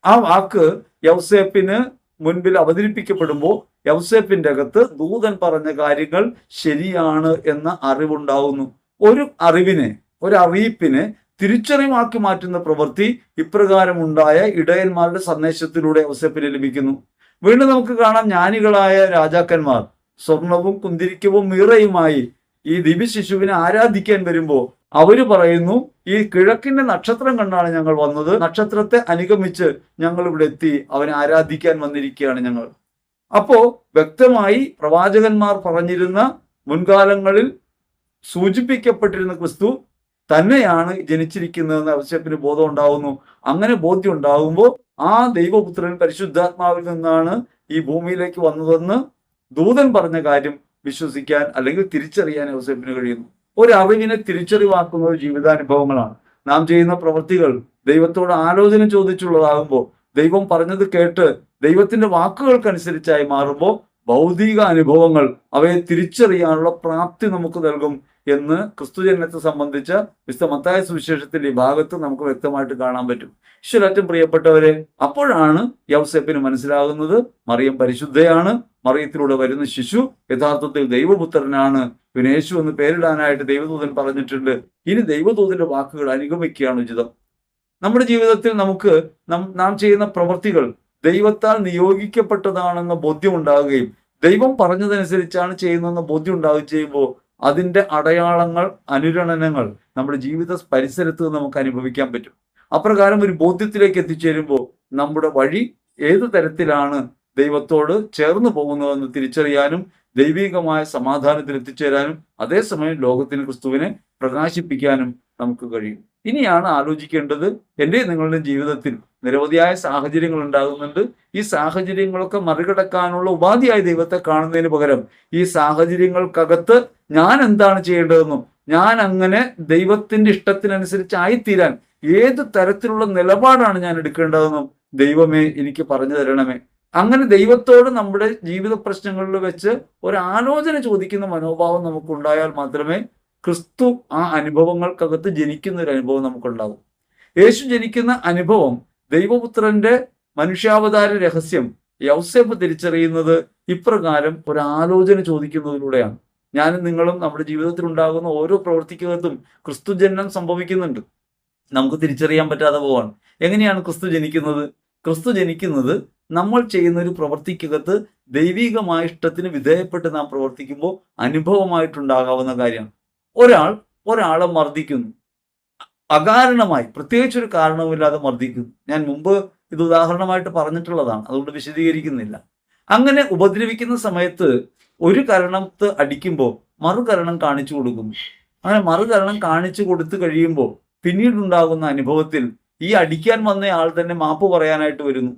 ആ വാക്ക് യൗസേപ്പിന് മുൻപിൽ അവതരിപ്പിക്കപ്പെടുമ്പോൾ യൗസേപ്പിന്റെ അകത്ത് ദൂതൻ പറഞ്ഞ കാര്യങ്ങൾ ശരിയാണ് എന്ന അറിവുണ്ടാവുന്നു. ഒരു അറിവിനെ ഒരു അറിയിപ്പിനെ തിരിച്ചറിവാക്കി മാറ്റുന്ന പ്രവൃത്തി ഇപ്രകാരമുണ്ടായ ഇടയന്മാരുടെ സന്ദേശത്തിലൂടെ ഔസേപ്പിന് ലഭിക്കുന്നു. വീണ്ടും നമുക്ക് കാണാം ജ്ഞാനികളായ രാജാക്കന്മാർ സ്വർണവും കുന്തിരിക്കവും മീറയുമായി ഈ ദിവ്യ ശിശുവിനെ ആരാധിക്കാൻ വരുമ്പോൾ അവർ പറയുന്നു ഈ കിഴക്കിന്റെ നക്ഷത്രം കണ്ടാണ് ഞങ്ങൾ വന്നത്. നക്ഷത്രത്തെ അനുഗമിച്ച് ഞങ്ങൾ ഇവിടെ എത്തി അവനെ ആരാധിക്കാൻ വന്നിരിക്കുകയാണ് ഞങ്ങൾ. അപ്പോ വ്യക്തമായി പ്രവാചകന്മാർ പറഞ്ഞിരുന്ന മുൻകാലങ്ങളിൽ സൂചിപ്പിക്കപ്പെട്ടിരുന്ന ക്രിസ്തു തന്നെയാണ് ജനിച്ചിരിക്കുന്നതെന്ന് ഔസേപ്പിന് ബോധം ഉണ്ടാവുന്നു. അങ്ങനെ ബോധ്യം ഉണ്ടാകുമ്പോൾ ആ ദൈവപുത്രൻ പരിശുദ്ധാത്മാവിൽ നിന്നാണ് ഈ ഭൂമിയിലേക്ക് വന്നതെന്ന് ദൂതൻ പറഞ്ഞ കാര്യം വിശ്വസിക്കാൻ അല്ലെങ്കിൽ തിരിച്ചറിയാൻ യോസഫിന് കഴിയുന്നു. ഒരു അറിവിനെ തിരിച്ചറിവാക്കുന്ന ഒരു ജീവിതാനുഭവങ്ങളാണ്. നാം ചെയ്യുന്ന പ്രവൃത്തികൾ ദൈവത്തോട് ആലോചന ചോദിച്ചുള്ളതാകുമ്പോൾ ദൈവം പറഞ്ഞത് കേട്ട് ദൈവത്തിന്റെ വാക്കുകൾക്കനുസരിച്ചായി മാറുമ്പോൾ ഭൗതിക അനുഭവങ്ങൾ അവയെ തിരിച്ചറിയാനുള്ള പ്രാപ്തി നമുക്ക് നൽകും എന്ന് ക്രിസ്തുജനത്തെ സംബന്ധിച്ച വിശുദ്ധ മത്തായ സുവിശേഷത്തിന്റെ ഈ ഭാഗത്ത് നമുക്ക് വ്യക്തമായിട്ട് കാണാൻ പറ്റും. ഈശ്വരറ്റം പ്രിയപ്പെട്ടവരെ അപ്പോഴാണ് യൗസേപ്പിന് മനസ്സിലാകുന്നത് മറിയം പരിശുദ്ധയാണ് മറിയത്തിലൂടെ വരുന്ന ശിശു യഥാർത്ഥത്തിൽ ദൈവപുത്രനാണ്. യേശു എന്ന് പേരിടാനായിട്ട് ദൈവദൂതൻ പറഞ്ഞിട്ടുണ്ട്. ഇനി ദൈവദൂതന്റെ വാക്കുകൾ അനുഗമിക്കുകയാണ് ഉചിതം. നമ്മുടെ ജീവിതത്തിൽ നമുക്ക് നാം ചെയ്യുന്ന പ്രവൃത്തികൾ ദൈവത്താൽ നിയോഗിക്കപ്പെട്ടതാണെന്ന ബോധ്യം ഉണ്ടാവുകയും ദൈവം പറഞ്ഞതനുസരിച്ചാണ് ചെയ്യുന്നതെന്ന ബോധ്യം ഉണ്ടാവുകയും ചെയ്യുമ്പോൾ അതിന്റെ അടയാളങ്ങൾ അനുരണനങ്ങൾ നമ്മുടെ ജീവിത പരിസരത്ത് നമുക്ക് അനുഭവിക്കാൻ പറ്റും. അപ്രകാരം ഒരു ബോധ്യത്തിലേക്ക് എത്തിച്ചേരുമ്പോൾ നമ്മുടെ വഴി ഏത് തരത്തിലാണ് ദൈവത്തോട് ചേർന്ന് പോകുന്നതെന്ന് തിരിച്ചറിയാനും ദൈവികമായ സമാധാനത്തിൽ എത്തിച്ചേരാനും അതേസമയം ലോകത്തിന് ക്രിസ്തുവിനെ പ്രകാശിപ്പിക്കാനും നമുക്ക് കഴിയും. ഇനിയാണ് ആലോചിക്കേണ്ടത് എന്റെ നിങ്ങളുടെ ജീവിതത്തിൽ നിരവധിയായ സാഹചര്യങ്ങൾ ഉണ്ടാകുന്നുണ്ട്. ഈ സാഹചര്യങ്ങളൊക്കെ മറികടക്കാനുള്ള ഉപാധിയായി ദൈവത്തെ കാണുന്നതിന് പകരം ഈ സാഹചര്യങ്ങൾക്കകത്ത് ഞാൻ എന്താണ് ചെയ്യേണ്ടതെന്നും ഞാൻ അങ്ങനെ ദൈവത്തിന്റെ ഇഷ്ടത്തിനനുസരിച്ച് ആയിത്തീരാൻ ഏത് തരത്തിലുള്ള നിലപാടാണ് ഞാൻ എടുക്കേണ്ടതെന്നും ദൈവമേ എനിക്ക് പറഞ്ഞു തരണമേ. അങ്ങനെ ദൈവത്തോട് നമ്മുടെ ജീവിത പ്രശ്നങ്ങളിൽ വെച്ച് ഒരു ആലോചന ചോദിക്കുന്ന മനോഭാവം നമുക്കുണ്ടായാൽ മാത്രമേ ക്രിസ്തു ആ അനുഭവങ്ങൾക്കകത്ത് ജനിക്കുന്ന ഒരു അനുഭവം നമുക്കുണ്ടാകും യേശു ജനിക്കുന്ന അനുഭവം ദൈവപുത്രന്റെ മനുഷ്യാവതാര രഹസ്യം യൗസേപ്പ് തിരിച്ചറിയുന്നത് ഇപ്രകാരം ഒരു ആലോചന ചോദിക്കുന്നതിലൂടെയാണ്. ഞാനും നിങ്ങളും നമ്മുടെ ജീവിതത്തിൽ ഉണ്ടാകുന്ന ഓരോ പ്രവൃത്തിക്കകത്തും ക്രിസ്തു ജനനം സംഭവിക്കുന്നുണ്ട്. നമുക്ക് തിരിച്ചറിയാൻ പറ്റാതെ പോവാണ്. എങ്ങനെയാണ് ക്രിസ്തു ജനിക്കുന്നത്? ക്രിസ്തു ജനിക്കുന്നത് നമ്മൾ ചെയ്യുന്ന ഒരു പ്രവൃത്തിക്കകത്ത് ദൈവികമായ ഇഷ്ടത്തിന് വിധേയപ്പെട്ട് നാം പ്രവർത്തിക്കുമ്പോൾ അനുഭവമായിട്ടുണ്ടാകാവുന്ന കാര്യമാണ്. ഒരാൾ ഒരാളെ മർദ്ദിക്കുന്നു. അകാരണമായി പ്രത്യേകിച്ച് ഒരു കാരണവുമില്ലാതെ മർദ്ദിക്കുന്നു. ഞാൻ മുമ്പ് ഇത് ഉദാഹരണമായിട്ട് പറഞ്ഞിട്ടുള്ളതാണ്. അതുകൊണ്ട് വിശദീകരിക്കുന്നില്ല. അങ്ങനെ ഉപദ്രവിക്കുന്ന സമയത്ത് ഒരു കരണത്ത് അടിക്കുമ്പോൾ മറു മറുകരണം കാണിച്ചു കൊടുക്കുന്നു. അങ്ങനെ മറു മറുകരണം കാണിച്ചു കൊടുത്തു കഴിയുമ്പോൾ പിന്നീടുണ്ടാകുന്ന അനുഭവത്തിൽ ഈ അടിക്കാൻ വന്ന ആൾ തന്നെ മാപ്പ് പറയാനായിട്ട് വരുന്നു.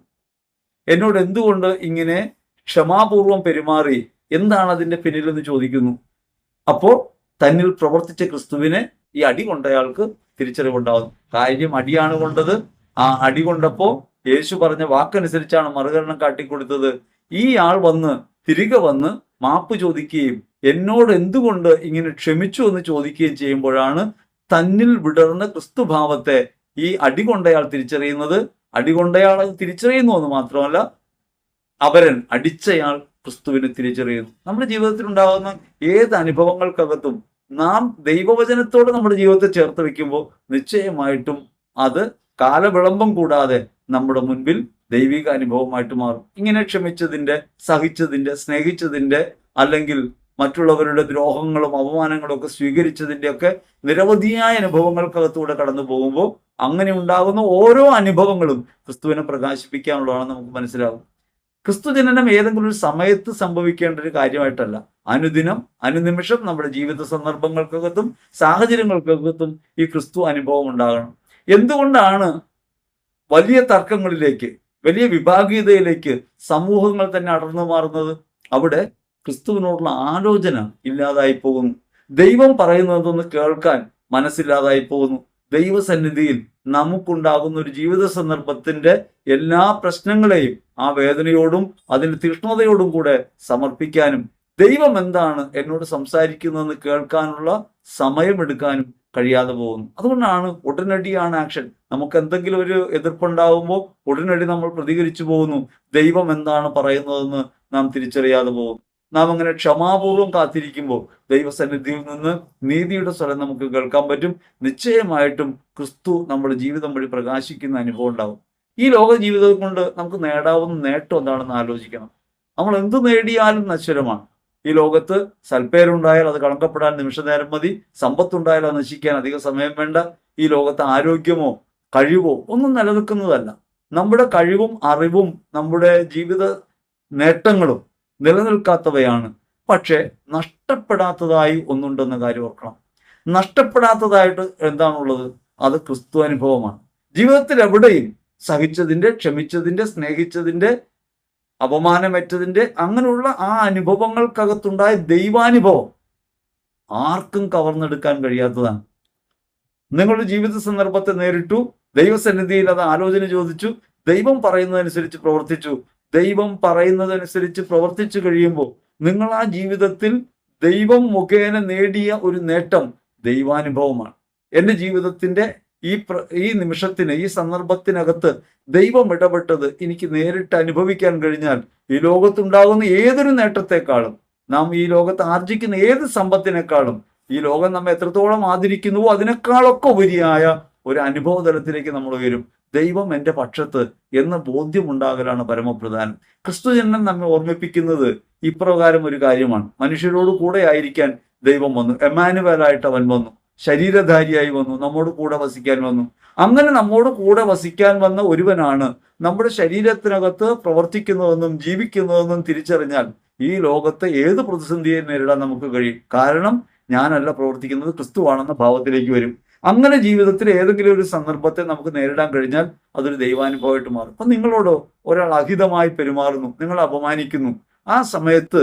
എന്നോട് എന്തുകൊണ്ട് ഇങ്ങനെ ക്ഷമാപൂർവം പെരുമാറി? എന്താണ് അതിന്റെ പിന്നിലെന്ന് ചോദിക്കുന്നു. അപ്പോൾ തന്നിൽ പ്രവർത്തിച്ച ക്രിസ്തുവിനെ ഈ അടി കൊണ്ടയാൾക്ക് തിരിച്ചറിവുണ്ടാകുന്നു. കാര്യം അടിയാണ് കൊണ്ടത്. ആ അടി കൊണ്ടപ്പോൾ യേശു പറഞ്ഞ വാക്കനുസരിച്ചാണ് മറുകരണം കാട്ടിക്കൊടുത്തത്. ഈ ആൾ വന്ന് തിരികെ വന്ന് മാപ്പ് ചോദിക്കുകയും എന്നോട് എന്തുകൊണ്ട് ഇങ്ങനെ ക്ഷമിച്ചു എന്ന് ചോദിക്കുകയും ചെയ്യുമ്പോഴാണ് തന്നിൽ വിടർന്ന ക്രിസ്തുഭാവത്തെ ഈ അടികൊണ്ടയാൾ തിരിച്ചറിയുന്നത്. അടികൊണ്ടയാൾ തിരിച്ചറിയുന്നു എന്ന് മാത്രമല്ല അവരൻ അടിച്ചയാൾ ക്രിസ്തുവിനെ തിരിച്ചറിയുന്നു. നമ്മുടെ ജീവിതത്തിൽ ഉണ്ടാകുന്ന ഏത് അനുഭവങ്ങൾക്കകത്തും നാം ദൈവവചനത്തോട് നമ്മുടെ ജീവിതത്തെ ചേർത്ത് വെക്കുമ്പോൾ നിശ്ചയമായിട്ടും അത് കാലവിളംബം കൂടാതെ നമ്മുടെ മുൻപിൽ ദൈവിക അനുഭവമായിട്ട് മാറും. ഇങ്ങനെ ക്ഷമിച്ചതിന്റെ സഹിച്ചതിന്റെ സ്നേഹിച്ചതിന്റെ അല്ലെങ്കിൽ മറ്റുള്ളവരുടെ ദ്രോഹങ്ങളും അപമാനങ്ങളും ഒക്കെ സ്വീകരിച്ചതിന്റെയൊക്കെ നിരവധിയായ അനുഭവങ്ങൾക്കകത്തൂടെ കടന്നു പോകുമ്പോൾ അങ്ങനെ ഉണ്ടാകുന്ന ഓരോ അനുഭവങ്ങളും ക്രിസ്തുവിനെ പ്രകാശിപ്പിക്കാനുള്ളതാണെന്ന് നമുക്ക് മനസ്സിലാകും ക്രിസ്തു ജനനം ഏതെങ്കിലും ഒരു സമയത്ത് സംഭവിക്കേണ്ട ഒരു കാര്യമായിട്ടല്ല. അനുദിനം അനുനിമിഷം നമ്മുടെ ജീവിത സന്ദർഭങ്ങൾക്കകത്തും സാഹചര്യങ്ങൾക്കകത്തും ഈ ക്രിസ്തു അനുഭവം ഉണ്ടാകണം. എന്തുകൊണ്ടാണ് വലിയ തർക്കങ്ങളിലേക്ക് വലിയ വിഭാഗീയതയിലേക്ക് സമൂഹങ്ങൾ തന്നെ അടർന്നു മാറുന്നത് അവിടെ ക്രിസ്തുവിനോടുള്ള ആലോചന ഇല്ലാതായി പോകുന്നു. ദൈവം പറയുന്നതൊന്ന് കേൾക്കാൻ മനസ്സില്ലാതായി പോകുന്നു. ദൈവസന്നിധിയിൽ നമുക്കുണ്ടാകുന്ന ഒരു ജീവിത സന്ദർഭത്തിന്റെ എല്ലാ പ്രശ്നങ്ങളെയും ആ വേദനയോടും അതിന്റെ തീഷ്ണതയോടും കൂടെ സമർപ്പിക്കാനും ദൈവം എന്താണ് എന്നോട് സംസാരിക്കുന്നതെന്ന് കേൾക്കാനുള്ള സമയമെടുക്കാനും കഴിയാതെ പോകുന്നു. അതുകൊണ്ടാണ് ഉടനടിയാണ് ആക്ഷൻ നമുക്ക് എന്തെങ്കിലും ഒരു എതിർപ്പുണ്ടാകുമ്പോൾ ഉടനടി നമ്മൾ പ്രതികരിച്ചു പോകുന്നു. ദൈവം എന്താണ് പറയുന്നതെന്ന് നാം തിരിച്ചറിയാതെ പോകും നാം അങ്ങനെ ക്ഷമാപൂർവം കാത്തിരിക്കുമ്പോൾ ദൈവസന്നിധിയിൽ നിന്ന് നീതിയുടെ സ്വരം നമുക്ക് കേൾക്കാൻ പറ്റും. നിശ്ചയമായിട്ടും ക്രിസ്തു നമ്മുടെ ജീവിതം വഴി പ്രകാശിക്കുന്ന അനുഭവം ഉണ്ടാവും ഈ ലോക ജീവിതം കൊണ്ട് നമുക്ക് നേടാവുന്ന നേട്ടം എന്താണെന്ന് ആലോചിക്കണം. നമ്മൾ എന്ത് നേടിയാലും നശ്വരമാണ്. ഈ ലോകത്ത് സൽപ്പേരുണ്ടായാൽ അത് കളങ്കപ്പെടാൻ നിമിഷനേരം മതി. സമ്പത്തുണ്ടായാൽ അത് നശിക്കാൻ അധിക സമയം വേണ്ട. ഈ ലോകത്ത് ആരോഗ്യമോ കഴിവോ ഒന്നും നിലനിൽക്കുന്നതല്ല. നമ്മുടെ കഴിവും അറിവും നമ്മുടെ ജീവിത നേട്ടങ്ങളും നിലനിൽക്കാത്തവയാണ്. പക്ഷേ നഷ്ടപ്പെടാത്തതായി ഒന്നുണ്ടെന്ന കാര്യം ഓർക്കണം. നഷ്ടപ്പെടാത്തതായിട്ട് എന്താണുള്ളത്? അത് ക്രിസ്തു അനുഭവമാണ്. ജീവിതത്തിൽ എവിടെയും സഹിച്ചതിന്റെ ക്ഷമിച്ചതിന്റെ സ്നേഹിച്ചതിന്റെ അപമാനമേറ്റതിന്റെ അങ്ങനെയുള്ള ആ അനുഭവങ്ങൾക്കകത്തുണ്ടായ ദൈവാനുഭവം ആർക്കും കവർന്നെടുക്കാൻ കഴിയാത്തതാണ്. നിങ്ങളുടെ ജീവിത സന്ദർഭത്തെ നേരിട്ടു ദൈവസന്നിധിയിൽ അത് ആലോചന ചോദിച്ചു ദൈവം പറയുന്നതനുസരിച്ച് പ്രവർത്തിച്ചു ദൈവം പറയുന്നതനുസരിച്ച് പ്രവർത്തിച്ചു കഴിയുമ്പോൾ നിങ്ങൾ ആ ജീവിതത്തിൽ ദൈവം മുഖേന നേടിയ ഒരു നേട്ടം ദൈവാനുഭവമാണ്. എന്റെ ജീവിതത്തിന്റെ ഈ ഈ നിമിഷത്തിന് ഈ സന്ദർഭത്തിനകത്ത് ദൈവം ഇടപെട്ടത് എനിക്ക് നേരിട്ട് അനുഭവിക്കാൻ കഴിഞ്ഞാൽ ഈ ലോകത്തുണ്ടാകുന്ന ഏതൊരു നേട്ടത്തെക്കാളും നാം ഈ ലോകത്ത് ആർജിക്കുന്ന ഏത് സമ്പത്തിനേക്കാളും ഈ ലോകം നമ്മെ എത്രത്തോളം ആദരിക്കുന്നുവോ അതിനേക്കാളൊക്കെ ഉപരിയായ ഒരു അനുഭവ തലത്തിലേക്ക് നമ്മൾ ഉയരും. ദൈവം എന്റെ പക്ഷത്ത് എന്ന ബോധ്യമുണ്ടാകലാണ് പരമപ്രധാനം. ക്രിസ്തുജനൻ നമ്മെ ഓർമ്മിപ്പിക്കുന്നത് ഇപ്രകാരം ഒരു കാര്യമാണ്. മനുഷ്യരോട് കൂടെ ആയിരിക്കാൻ ദൈവം വന്നു. എമാനുവലായിട്ട് അവൻ വന്നു. ശരീരധാരിയായി വന്നു നമ്മോട് കൂടെ വസിക്കാൻ വന്നു. അങ്ങനെ നമ്മോട് കൂടെ വസിക്കാൻ വന്ന ഒരുവനാണ് നമ്മുടെ ശരീരത്തിനകത്ത് പ്രവർത്തിക്കുന്നതെന്നും ജീവിക്കുന്നതെന്നും തിരിച്ചറിഞ്ഞാൽ ഈ ലോകത്തെ ഏത് പ്രതിസന്ധിയെ നേരിടാൻ നമുക്ക് കഴിയും. കാരണം ഞാനല്ല പ്രവർത്തിക്കുന്നത് ക്രിസ്തുവാണെന്ന ഭാവത്തിലേക്ക് വരും. അങ്ങനെ ജീവിതത്തിൽ ഏതെങ്കിലും ഒരു സന്ദർഭത്തെ നമുക്ക് നേരിടാൻ കഴിഞ്ഞാൽ അതൊരു ദൈവാനുഭവമായിട്ട് മാറും. അപ്പൊ നിങ്ങളോട് ഒരാൾ അഹിതമായി പെരുമാറുന്നു നിങ്ങൾ അപമാനിക്കുന്നു. ആ സമയത്ത്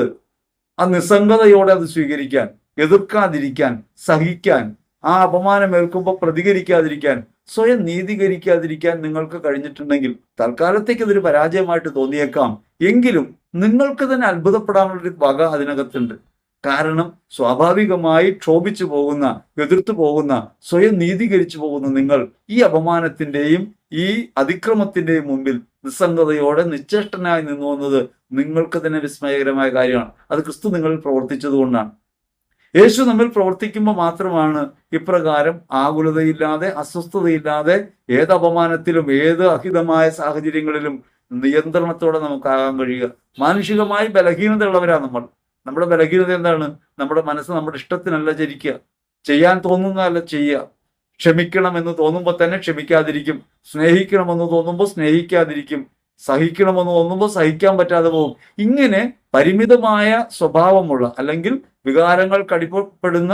ആ നിസ്സംഗതയോടെ അത് സ്വീകരിക്കാൻ എതിർക്കാതിരിക്കാൻ സഹിക്കാൻ ആ അപമാനം ഏൽക്കുമ്പോൾ പ്രതികരിക്കാതിരിക്കാൻ സ്വയം നീതീകരിക്കാതിരിക്കാൻ നിങ്ങൾക്ക് കഴിഞ്ഞിട്ടുണ്ടെങ്കിൽ തൽക്കാലത്തേക്ക് ഇതൊരു പരാജയമായിട്ട് തോന്നിയേക്കാം. എങ്കിലും നിങ്ങൾക്ക് തന്നെ അത്ഭുതപ്പെടാനുള്ളൊരു വക അതിനകത്തുണ്ട്. കാരണം സ്വാഭാവികമായി ക്ഷോഭിച്ചു പോകുന്ന എതിർത്തു പോകുന്ന സ്വയം നീതീകരിച്ചു പോകുന്ന നിങ്ങൾ ഈ അപമാനത്തിന്റെയും ഈ അതിക്രമത്തിന്റെയും മുമ്പിൽ നിസ്സംഗതയോടെ നിശ്ചേഷ്ടനായി നിന്നു വന്നത് നിങ്ങൾക്ക് തന്നെ വിസ്മയകരമായ കാര്യമാണ്. അത് ക്രിസ്തു നിങ്ങളിൽ പ്രവർത്തിച്ചതുകൊണ്ടാണ്. യേശു നമ്മിൽ പ്രവർത്തിക്കുമ്പോൾ മാത്രമാണ് ഇപ്രകാരം ആകുലതയില്ലാതെ അസ്വസ്ഥതയില്ലാതെ ഏത് അപമാനത്തിലും ഏത് അഹിതമായ സാഹചര്യങ്ങളിലും നിയന്ത്രണത്തോടെ നമുക്കാകാൻ കഴിയുക. മാനുഷികമായി ബലഹീനതയുള്ളവരാണ് നമ്മൾ. നമ്മുടെ ബലഹീനത എന്താണ്? നമ്മുടെ മനസ്സ് നമ്മുടെ ഇഷ്ടത്തിനല്ല ചരിക്കുക ചെയ്യാൻ തോന്നുന്നതല്ല ചെയ്യുക. ക്ഷമിക്കണമെന്ന് തോന്നുമ്പോൾ തന്നെ ക്ഷമിക്കാതിരിക്കും. സ്നേഹിക്കണമെന്ന് തോന്നുമ്പോൾ സ്നേഹിക്കാതിരിക്കും. സഹിക്കണമെന്ന് തോന്നുമ്പോൾ സഹിക്കാൻ പറ്റാതെ പോകും. ഇങ്ങനെ പരിമിതമായ സ്വഭാവമുള്ള അല്ലെങ്കിൽ വികാരങ്ങൾ കടിപ്പപ്പെടുന്ന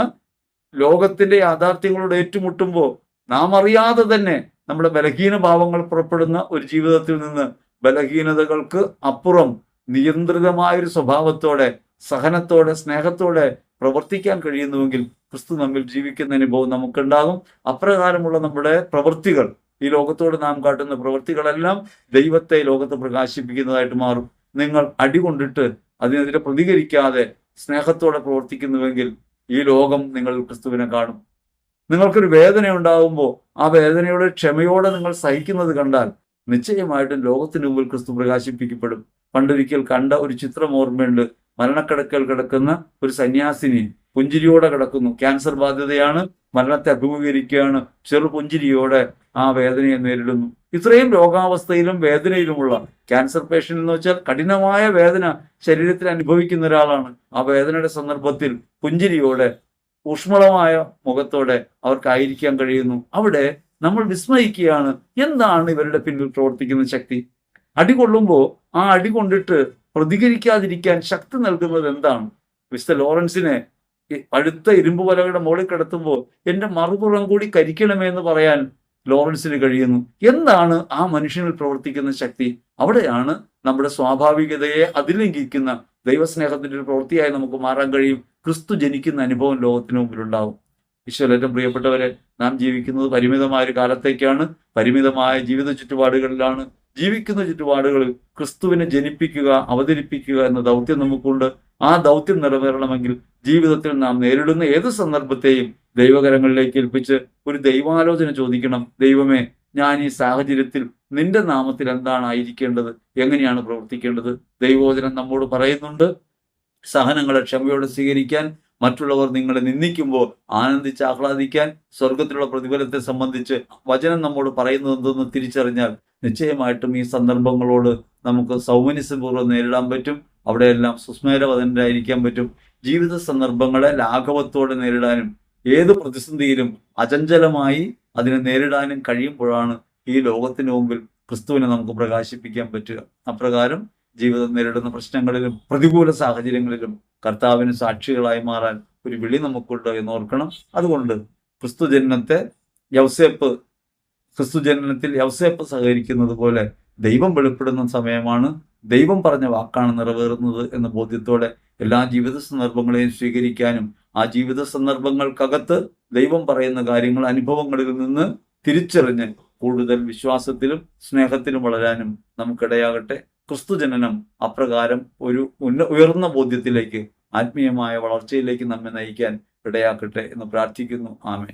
ലോകത്തിന്റെ യാഥാർത്ഥ്യങ്ങളോട് ഏറ്റുമുട്ടുമ്പോൾ നാം അറിയാതെ തന്നെ നമ്മുടെ ബലഹീന ഭാവങ്ങൾ പുറപ്പെടുന്ന ഒരു ജീവിതത്തിൽ നിന്ന് ബലഹീനതകൾക്ക് അപ്പുറം നിയന്ത്രിതമായൊരു സ്വഭാവത്തോടെ സഹനത്തോടെ സ്നേഹത്തോടെ പ്രവർത്തിക്കാൻ കഴിയുന്നുവെങ്കിൽ ക്രിസ്തു നമ്മിൽ ജീവിക്കുന്ന അനുഭവം നമുക്കുണ്ടാകും. അപ്രകാരമുള്ള നമ്മുടെ പ്രവൃത്തികൾ ഈ ലോകത്തോട് നാം കാട്ടുന്ന പ്രവൃത്തികളെല്ലാം ദൈവത്തെ ലോകത്ത് പ്രകാശിപ്പിക്കുന്നതായിട്ട് മാറും. നിങ്ങൾ അടികൊണ്ടിട്ട് അതിനെതിരെ പ്രതികരിക്കാതെ സ്നേഹത്തോടെ പ്രവർത്തിക്കുന്നുവെങ്കിൽ ഈ ലോകം നിങ്ങൾ ക്രിസ്തുവിനെ കാണും. നിങ്ങൾക്കൊരു വേദന ഉണ്ടാകുമ്പോൾ ആ വേദനയുടെ ക്ഷമയോടെ നിങ്ങൾ സഹിക്കുന്നത് കണ്ടാൽ നിശ്ചയമായിട്ടും ലോകത്തിന് മുമ്പിൽ ക്രിസ്തു പ്രകാശിപ്പിക്കപ്പെടും. പണ്ടൊരിക്കൽ കണ്ട ഒരു ചിത്രം ഓർമ്മയുണ്ട്. മരണക്കിടക്കൽ കിടക്കുന്ന ഒരു സന്യാസിനി പുഞ്ചിരിയോടെ കിടക്കുന്നു. ക്യാൻസർ ബാധ്യതയാണ്. മരണത്തെ അഭിമുഖീകരിക്കുകയാണ്. ചെറു പുഞ്ചിരിയോടെ ആ വേദനയെ നേരിടുന്നു. ഇത്രയും രോഗാവസ്ഥയിലും വേദനയിലുമുള്ള ക്യാൻസർ പേഷ്യന്റ് എന്ന് വെച്ചാൽ കഠിനമായ വേദന ശരീരത്തിൽ അനുഭവിക്കുന്ന ഒരാളാണ്. ആ വേദനയുടെ സന്ദർഭത്തിൽ പുഞ്ചിരിയോടെ ഊഷ്മളമായ മുഖത്തോടെ അവർക്കായിരിക്കാൻ കഴിയുന്നു. അവിടെ നമ്മൾ വിസ്മയിക്കുകയാണ് എന്താണ് ഇവരുടെ പിന്നിൽ പ്രവർത്തിക്കുന്ന ശക്തി? അടി കൊള്ളുമ്പോൾ ആ അടി കൊണ്ടിട്ട് പ്രതികരിക്കാതിരിക്കാൻ ശക്തി നൽകുന്നത് എന്താണ്? മിസ്റ്റർ ലോറൻസിനെ അടുത്ത ഇരുമ്പ് വലകളുടെ മുകളിൽ കിടത്തുമ്പോൾ എന്റെ മറുപുറം കൂടി കരിക്കണമേ എന്ന് പറയാൻ ലോറൻസിന് കഴിയുന്നു. എന്താണ് ആ മനുഷ്യനിൽ പ്രവർത്തിക്കുന്ന ശക്തി? അവിടെയാണ് നമ്മുടെ സ്വാഭാവികതയെ അതിലംഘിക്കുന്ന ദൈവസ്നേഹത്തിന്റെ ഒരു പ്രവൃത്തിയായി നമുക്ക് മാറാൻ കഴിയും. ക്രിസ്തു ജനിക്കുന്ന അനുഭവം ലോകത്തിന് മുമ്പിലുണ്ടാവും. ഈശ്വരഏറ്റവും പ്രിയപ്പെട്ടവരെ നാം ജീവിക്കുന്നത് പരിമിതമായ ഒരു കാലത്തേക്കാണ്. പരിമിതമായ ജീവിത ചുറ്റുപാടുകളിലാണ്. ജീവിക്കുന്ന ചുറ്റുപാടുകളിൽ ക്രിസ്തുവിനെ ജനിപ്പിക്കുക അവതരിപ്പിക്കുക എന്ന ദൗത്യം നമുക്കുണ്ട്. ആ ദൗത്യം നിറവേറണമെങ്കിൽ ജീവിതത്തിൽ നാം നേരിടുന്ന ഏത് സന്ദർഭത്തെയും ദൈവകരങ്ങളിലേക്ക് ഏൽപ്പിച്ച് ഒരു ദൈവാലോചന ചോദിക്കണം. ദൈവമേ ഞാൻ ഈ സാഹചര്യത്തിൽ നിന്റെ നാമത്തിൽ എന്താണ് ആയിരിക്കേണ്ടത് എങ്ങനെയാണ് പ്രവർത്തിക്കേണ്ടത്? ദൈവോചനം നമ്മോട് പറയുന്നുണ്ട്. സഹനങ്ങളെ ക്ഷമയോടെ സ്വീകരിക്കാൻ മറ്റുള്ളവർ നിങ്ങളെ നിന്ദിക്കുമ്പോൾ ആനന്ദിച്ച് ആഹ്ലാദിക്കാൻ സ്വർഗത്തിലുള്ള പ്രതിഫലത്തെ സംബന്ധിച്ച് വചനം നമ്മോട് പറയുന്നത് എന്തെന്ന് തിരിച്ചറിഞ്ഞാൽ നിശ്ചയമായിട്ടും ഈ സന്ദർഭങ്ങളോട് നമുക്ക് സൗമനസ്യപൂർവം നേരിടാൻ പറ്റും. അവിടെയെല്ലാം സുസ്മേരവതനായിരിക്കാൻ പറ്റും. ജീവിത സന്ദർഭങ്ങളെ ലാഘവത്തോടെ നേരിടാനും ഏത് പ്രതിസന്ധിയിലും അചഞ്ചലമായി അതിനെ നേരിടാനും കഴിയുമ്പോഴാണ് ഈ ലോകത്തിന് മുമ്പിൽ ക്രിസ്തുവിനെ നമുക്ക് പ്രകാശിപ്പിക്കാൻ പറ്റുക. അപ്രകാരം ജീവിതം നേരിടുന്ന പ്രശ്നങ്ങളിലും പ്രതികൂല സാഹചര്യങ്ങളിലും കർത്താവിന് സാക്ഷികളായി മാറാൻ ഒരു വിളി നമുക്കുണ്ട് എന്ന് ഓർക്കണം. അതുകൊണ്ട് ക്രിസ്തു ജനനത്തെ യൗസേപ്പ് ക്രിസ്തു ജനനത്തിൽ യൗസേപ്പ് സഹകരിക്കുന്നത് പോലെ ദൈവം വെളിപ്പെടുന്ന സമയമാണ് ദൈവം പറഞ്ഞ വാക്കാണ് നിറവേറുന്നത് എന്ന ബോധ്യത്തോടെ എല്ലാ ജീവിത സന്ദർഭങ്ങളെയും സ്വീകരിക്കാനും ആ ജീവിത സന്ദർഭങ്ങൾക്കകത്ത് ദൈവം പറയുന്ന കാര്യങ്ങൾ അനുഭവങ്ങളിൽ നിന്ന് തിരിച്ചറിഞ്ഞ് കൂടുതൽ വിശ്വാസത്തിലും സ്നേഹത്തിലും വളരാനും നമുക്കിടയാകട്ടെ. ക്രിസ്തു ജനനം അപ്രകാരം ഒരു ഉന്ന ഉയർന്ന ബോധ്യത്തിലേക്ക് ആത്മീയമായ വളർച്ചയിലേക്ക് നമ്മെ നയിക്കാൻ ഇടയാക്കട്ടെ എന്ന് പ്രാർത്ഥിക്കുന്നു. ആമേ